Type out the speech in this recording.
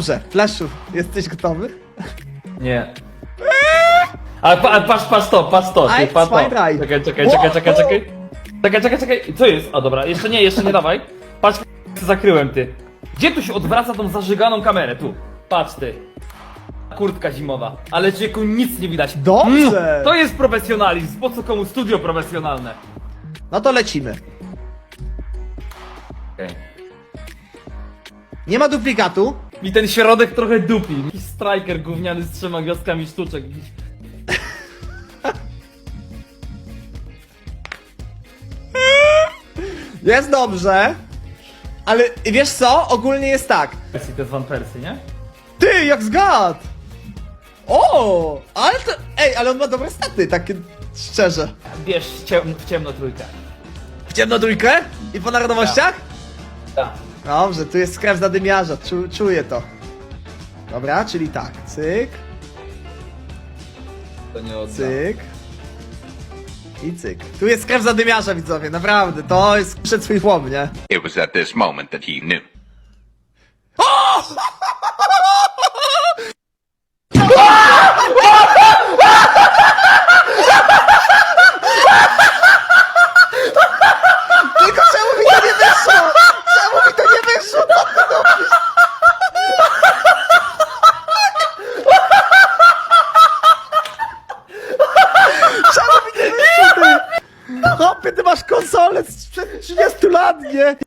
Dobrze, Flashu, jesteś gotowy? Nie. Ale pa, ale patrz, patrz to, patrz to, ty, patrz to. Czekaj, czekaj, czekaj, czekaj, czekaj. Czekaj, czekaj, czekaj. Co jest? O dobra, jeszcze nie, jeszcze nie dawaj. Patrz, zakryłem ty. Gdzie tu się odwraca tą zażyganą kamerę? Tu. Patrz ty. Kurtka zimowa. Ale człowieku nic nie widać. Dobrze. Mm, To jest profesjonalizm. Po co komu studio profesjonalne? No to lecimy. Okej. Nie ma duplikatu. Mi ten środek trochę dupi. Jakiś striker gówniany z trzema gwiazdkami sztuczek. Jakiś- Jest dobrze. Ale wiesz co? Ogólnie jest tak. Percy to jest Van Persie, nie? Ty, jak zgad! O! Ale to... Ej, ale on ma dobre staty, takie szczerze. Bierz w, ciem, w ciemno trójkę. W ciemno trójkę? I po narodowościach? Tak. Dobrze, tu jest krew zadymiarza, czu, czuję to. Dobra, czyli tak, cyk, To nie odda. cyk. I cyk. Tu jest krew zadymiarza, widzowie, naprawdę, to jest przed swój chłop, nie? It was at this moment that he knew czemu mi to nie wyszło? Czemu mi to nie wyszło? Chłopie, ty masz konsolę sprzed 30 lat, nie?